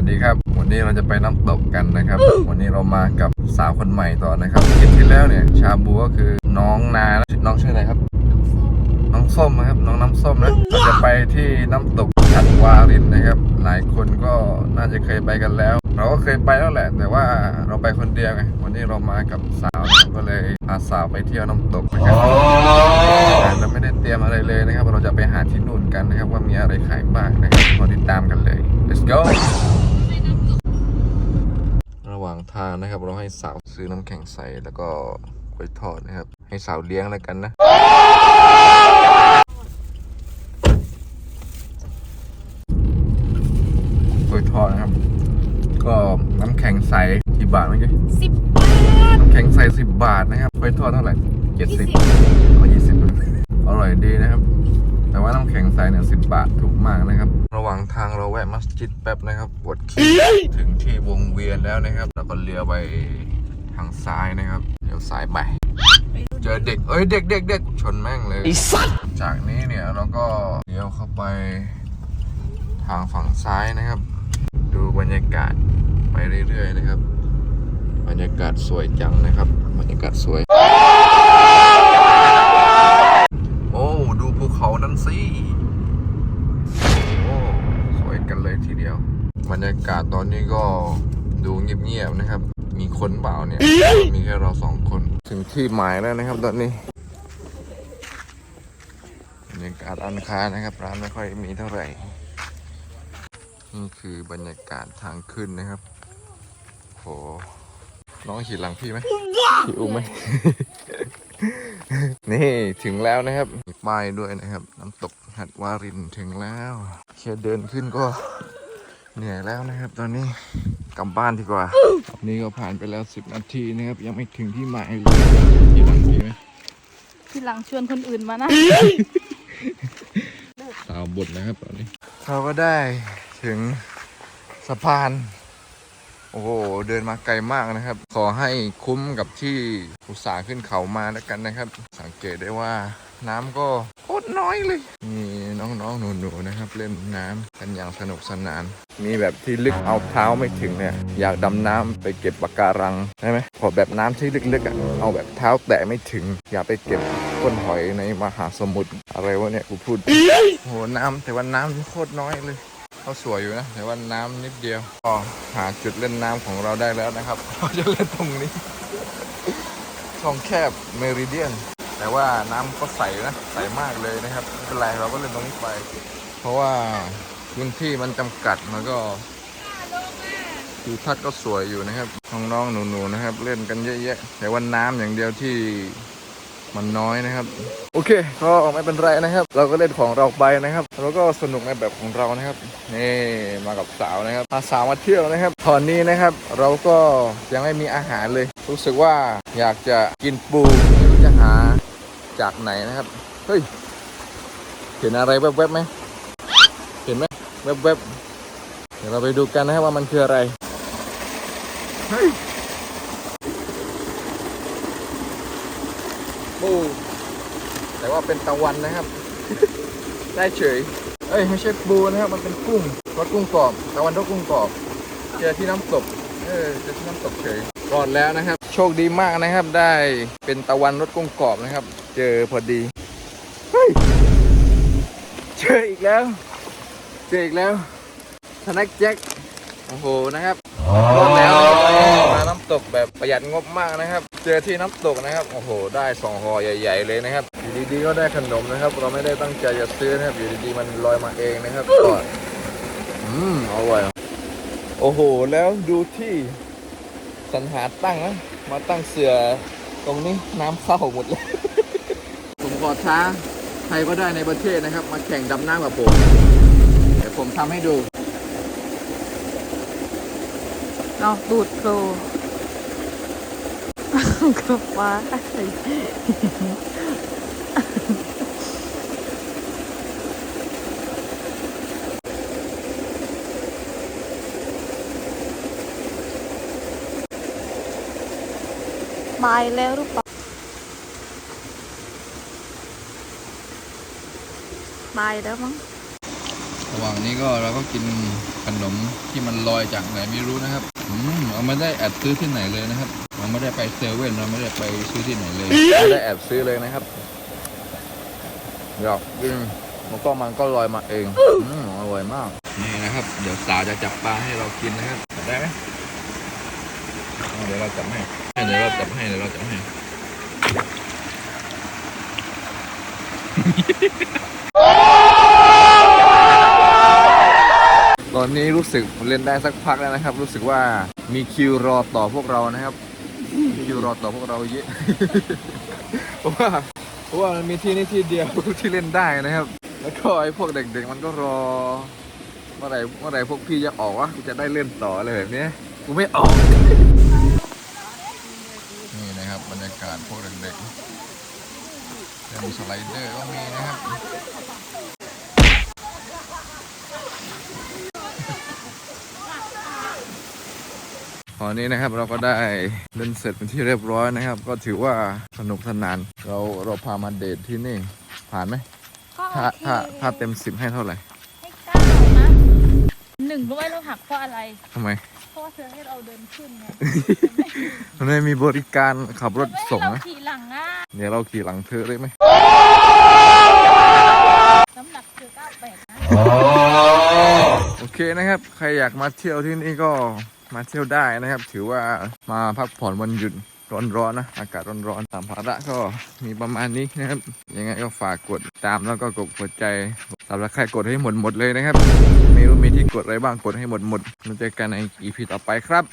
วัสดีครับ วันนี้เราจะไปน้ำตกกันนะครับ วันนี้เรามากับสาวคนใหม่ต่อนะครับคลิปที่แล้วเนี่ย ชาบูก็คือน้องนาน้องชื่ออะไรครับ น้องส้มนะครับ น้องน้ำส้มนะเราจะไปที่น้ำตกชัดวารินนะครับ หลายคนก็น่าจะเคยไปกันแล้ว เราก็เคยไปแล้วแหละ แต่ว่าเราไปคนเดียวไง วันนี้เรามากับสาวนะครับก็เลยพาสาวไปเที่ยวน้ำตกนะครับเราไม่ได้เตรียมอะไรเลยนะครับ เราจะไปหาที่นู่นกันนะครับ ว่ามีอะไรขายบ้างนะครับมาติดตามกันเลย let's go ระหว่า งทางนะครับ เราให้สาวซื้อน้ำแข็งใสแล้วก็กล้วยทอดนะครับ ให้สาวเลี้ยงแล้วกันนะกล้วยทอดนะครับ ก็น้ำแข็งใสกี่บาทเมื่อกี้สิบบาทน้ำแข็งใสสิบบาทนะครับกล้วยทอดเท่าไหร่เจ็ดสิบอ๋อยี่สิบอร่อยดีนะครับ แต่ว่าน้ำแข็งใสเนี่ยสิบบาทถูกมากนะครับ ระหว่างทางเราแวะมัสยิดแป๊บนะครับปวดขี้ถึงที่วงเวียนแล้วนะครับ แล้วก็เลี้ยวไปทางซ้ายนะครับเลี้ยวซ้ายไปเจอเด็กเอ้ยเด็กเด็กเด็กชนแม่งเลยจากนี้เนี่ยเราก็เลี้ยวเข้าไปทางฝั่งซ้ายนะครับ ดูบรรยากาศไปเรื่อยๆนะครับ บรรยากาศสวยจังนะครับ บรรยากาศสวย เลยทีเดียวบรรยากาศตอนนี้ก็ดูเงียบๆนะครับ มีคนเปล่าเนี่ย มีแค่เราสองคน ถึงที่หมายแล้วนะครับตอนนี้บรรยากาศร้านค้านะครับ ร้านไม่ค่อยมีเท่าไหร่ นี่คือบรรยากาศทางขึ้นนะครับโหน้องขี่หลังพี่ไหมพี่อุ้มไหม นี่ถึงแล้วนะครับมีป้ายด้วยนะครับ น้ำตกหัดวารินถึงแล้วแค่เดินขึ้นก็ เหนื่อยแล้วนะครับตอนนี้กลับบ้านดีกว่า นี่ก็ผ่านไปแล้ว10นาทีนะครับ ยังไม่ถึงที่หมายเลยขี่หลังพี่ไหมทีหลังชวนคนอื่นมานะสาวบทนะครับตอนนี้ เราก็ได้ถึงสะพาน โอ้โห เดินมาไกลมากนะครับ ขอให้คุ้มกับที่อุตส่าห์ขึ้นเขามาแล้วกันนะครับ สังเกตได้ว่าน้ำก็โคตร น้อยเลย มีน้องๆหนูๆนะครับ เล่นน้ำกันอย่างสนุกสนาน มีแบบที่ลึกเอาเท้าไม่ถึงเนี่ย อยากดำน้ำไปเก็บปะการังได้ไหมขอแบบน้ำที่ลึกๆอะเอาแบบเท้าแตะไม่ถึง อยากไปเก็บก้นหอยในมหาสมุทรอะไรวะเนี่ยกูพูดโอ้โหน้ำแต่ว่าน้ำโคตรน้อยเลยเขาสวยอยู่นะ แต่ว่าน้ำนิดเดียวก็หาจุดเล่นน้ำของเราได้แล้วนะครับ เราจะเล่นตรงนี้ช่องแคบเมริเดียน แต่ว่าน้ำก็ใสนะใสมากเลยนะครับไม่เป็นไรเราก็เล่นตรงนี้ไป เพราะว่าพื้นที่มันจำกัดมันก็ทิวทัศน์ก็สวยอยู่นะครับน้องๆหนูๆนะครับ เล่นกันเยอะแยะ แต่ว่าน้ำอย่างเดียวที่มันน้อยนะครับ โอเคก็ไม่เป็นไรนะครับ เราก็เล่นของเราไปนะครับแล้วก็สนุกในแบบของเรานะครับนี่มากับสาวนะครับพาสาวมาเที่ยวนะครับ ตอนนี้นะครับ เราก็ยังไม่มีอาหารเลย รู้สึกว่าอยากจะกินปูไม่รู้จะหา จากไหนนะครับ เฮ้ย เห็นอะไรแวบๆไหม เห็นไหมแวบๆ เดี๋ยวเราไปดูกันนะครับว่ามันคืออะไร เฮ้ยปูแต่ว่าเป็นตะวันนะครับ ได้เฉย เอ้ยไม่ใช่ปูนะครับ มันเป็นกุ้งรสกุ้งกรอบ ตะวันรสกุ้งกรอบ เจอที่น้ำตก เออ เจอที่น้ำตกเฉย รอดแล้วนะครับ โชคดีมากนะครับ ได้เป็นตะวันรสกุ้งกรอบนะครับ เจอพอดีเฮ้ยเจออีกแล้ว เจออีกแล้วสน็คแจ็คโอ้โหนะครับรอดแล้วมาน้ำตกแบบประหยัดงบมากนะครับ เจอที่น้ำตกนะครับโอ้โห ได้สองห่อใหญ่ ๆ เลยนะครับอยู่ดีๆก็ได้ขนมนะครับ เราไม่ได้ตั้งใจจะซื้อนะครับอยู่ดีๆมันลอยมาเองนะครับก็อืมอร่อยโอ้โห แล้วดูที่ สรรหาตั้งนะมาตั้งเสือตรงนี้น้ำเข้าหมดเลยผมขอท้าใครก็ได้ในประเทศนะครับ มาแข่งดำน้ำกับผม เดี๋ยวผมทำให้ดูเอาดูดโคลกับฟ้า บายแล้วหรือเปล่าบายแล้วมั้งระหว่างฝั่งนี้ก็เราก็กินขนมที่มันลอยจากไหนไม่รู้นะครับอืมเราไม่ได้แอบซื้อที่ไหนเลยนะครับเราไม่ได้ไปเซเว่นเราไม่ได้ไปซื้อที่ไหนเลยไม่ได้แอบซื้อเลยนะครับหยอกกินมันก็มันก็ลอยมาเอง อืมอร่อยมาก นี่นะครับ เดี๋ยวสาวจะจับปลาให้เรากินนะครับจับได้ไหม เดี๋ยวเราจับให้เดี๋ยวเราจับให้เดี๋ยวเราจับให้ตอนนี้รู้สึกเล่นได้สักพักแล้วนะครับ รู้สึกว่ามีคิวรอต่อพวกเรานะครับมีคิวรอต่อพวกเราเยอะเพราะว่าเพราะว่ามันมีที่นี่ที่เดียวที่เล่นได้นะครับ แล้วก็ไอ้พวกเด็กๆ มันก็รอ เมื่อไหร่เมื่อไหร่พวกพี่จะออกวะกูจะได้เล่นต่ออะไรแบบนี้กูไม่ออก รับบรรยากาศพวกเด็กๆเล่นสไลเดอร์ก็มีนะครับตอนนี้นะครับเราก็ได้เล่นเสร็จเป็นที่เรียบร้อยนะครับ ก็ถือว่าสนุกสนาน เราเราพามาเดทที่นี่ผ่านไหมก็ถ้าโอเคถ้าถ้าเต็มสิบให้เท่าไหร่ให้เก้านะหนึ่งรู้ไหมเราหักเพราะอะไรทำไมเพ ราะว่าเธอให้เราเดินขึ้นไงมันไม่มีบริการขับรถส่งเรานะขี่หลังอะเดี๋ยวเราขี่หลังเธอได้ไหมน้ำหนักเธอเก้าแปดนะโอเคนะครับ ใครอยากมาเที่ยวที่นี่ก็มาเที่ยวได้นะครับ ถือว่ามาพักผ่อนวันหยุดร้อนๆนะ อากาศร้อนๆตามภาระก็มีประมาณนี้นะครับ ยังไงก็ฝากกดตามแล้วก็กดหัวใจ สำหรับใครกดให้หมดหมดเลยนะครับ ไม่รู้มีที่กดอะไรบ้างกดให้หมดหมดเราเจอกันใน EP ต่อไปครับ